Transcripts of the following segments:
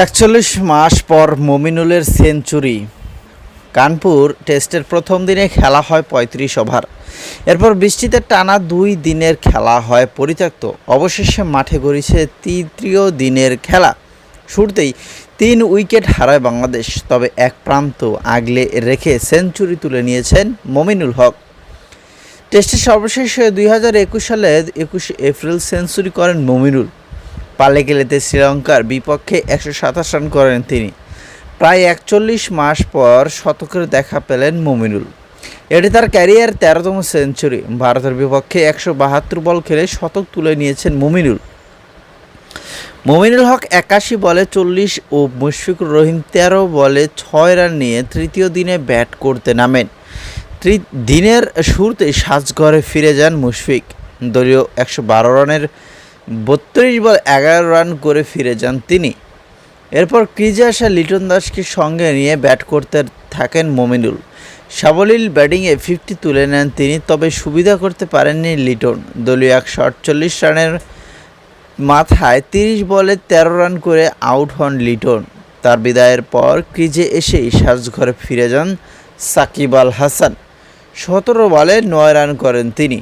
একচল্লিশ মাস পর মমিনুলের সেঞ্চুরি। কানপুর টেস্টের প্রথম দিনে খেলা হয় পঁয়ত্রিশ ওভার। এরপর বৃষ্টিতে টানা দুই দিনের খেলা হয় পরিত্যক্ত। অবশেষে মাঠে গড়িয়েছে তৃতীয় দিনের খেলা। শুরুতেই তিন উইকেট হারায় বাংলাদেশ, তবে এক প্রান্ত আগলে রেখে সেঞ্চুরি তুলে নিয়েছেন মমিনুল হক। টেস্টের সর্বশেষ দুই হাজার একুশ সালে একুশে এপ্রিল সেঞ্চুরি করেন মমিনুল। পালে গেলেতে শ্রীলঙ্কার বিপক্ষে একশো সাতাশ রান করেন তিনি। প্রায় একচল্লিশ মাস পর শতকের দেখা পেলেন মমিনুল। এটি তার ক্যারিয়ার তেরোতম সেঞ্চুরি। ভারতের বিপক্ষে একশো বাহাত্তর বল খেলে শতক তুলে নিয়েছেন মমিনুল। মমিনুল হক একাশি বলে চল্লিশ ও মুশফিকুর রহিম তেরো বলে ছয় রান নিয়ে তৃতীয় দিনে ব্যাট করতে নামেন। দিনের শুরুতেই সাজঘরে ফিরে যান মুশফিক। দলীয় একশো বারো রানের বত্রিশ বল এগারো রান করে ফিরে যান তিনি। এরপর ক্রিজে আসা লিটন দাসকে সঙ্গে নিয়ে ব্যাট করতে থাকেন মমিনুল। সাবলীল ব্যাটিংয়ে ফিফটি তুলে নেন তিনি, তবে সুবিধা করতে পারেননি লিটন। দলীয় একশো আটচল্লিশ রানের মাথায় তিরিশ বলে ১৩ রান করে আউট হন লিটন। তার বিদায়ের পর ক্রিজে এসেই সাজঘরে ফিরে যান সাকিব আল হাসান। সতেরো বলে নয় রান করেন তিনি।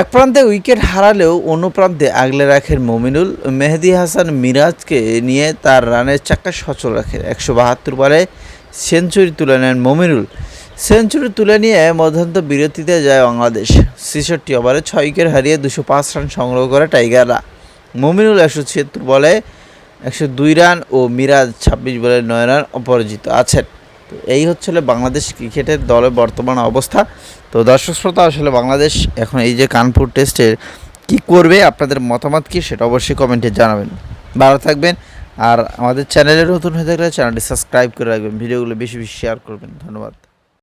এক প্রান্তে উইকেট হারালেও অন্য প্রান্তে আগলে রাখেন মমিনুল। মেহেদি হাসান মিরাজকে নিয়ে তার রানের চাকা সচল রাখেন। একশো বাহাত্তর বলে সেঞ্চুরি তুলে নেন মমিনুল। সেঞ্চুরি তুলে নিয়ে মধ্যান্ত বিরতিতে যায় বাংলাদেশ। ছেষট্টি ওভারে ছয় উইকেট হারিয়ে দুশো পাঁচ রান সংগ্রহ করে টাইগাররা। মমিনুল একশো ছিয়াত্তর বলে একশো দুই রান ও মিরাজ ছাব্বিশ বলে নয় রান অপরাজিত আছেন। এই হচ্ছিল বাংলাদেশ ক্রিকেটের দলের বর্তমান অবস্থা। তো দর্শক শ্রোতা, আসলে বাংলাদেশ এখন এই যে কানপুর টেস্টের কি করবে, আপনাদের মতামত কি সেটা অবশ্যই কমেন্টে জানাবেন। ভালো থাকবেন আর আমাদের চ্যানেলে নতুন হয়ে থাকলে চ্যানেলটি সাবস্ক্রাইব করে রাখবেন, ভিডিওগুলো বেশি বেশি শেয়ার করবেন। ধন্যবাদ।